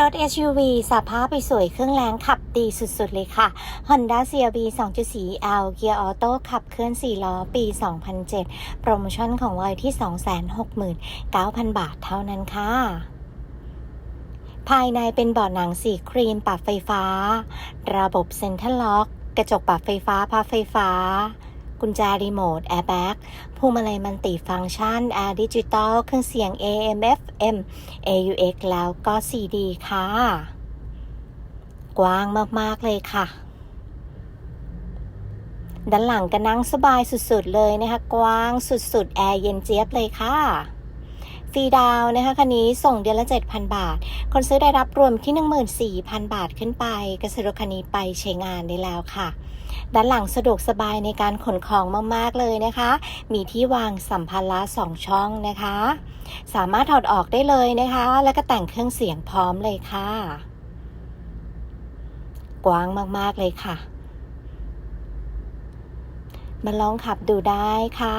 รถ SUV สภาพไปสวยเครื่องแรงขับดีสุดๆเลยค่ะ Honda CRV 2.4 L เกียร์ออโต้ขับเคลื่อน 4 ล้อ ปี 2007 โปรโมชั่นของวอยที่ 269,000 บาทเท่านั้นค่ะ ภายในเป็นเบาะหนังสีครีมปรับไฟฟ้า ระบบเซ็นทรัลล็อก กระจกปรับไฟฟ้าพับไฟฟ้า กุญแจรีโมทแอร์แบ็กพวงมาลัยมันติฟังก์ชันแอร์ดิจิตอลเครื่องเสียง AM FM AUX แล้วก็ CD ค่ะ กว้างมากๆเลยค่ะ ด้านหลังก็นั่งสบายสุดๆเลยนะคะ กว้างสุดๆ แอร์เย็นเจี๊ยบเลยค่ะฟรีดาวนะคะคันนี้ส่งเดือนละ 7,000 บาท คนซื้อได้รับรวมที่ 14,000 บาทขึ้นไป ก็ซื้อรถคันนี้ไปใช้งานได้แล้วค่ะ ด้านหลังสะดวกสบายในการขนของมากๆเลยนะคะ มีที่วางสัมภาระสองช่องนะคะ สามารถถอดออกได้เลยนะคะ แล้วก็แต่งเครื่องเสียงพร้อมเลยค่ะ กว้างมากๆเลยค่ะ มาลองขับดูได้ค่ะ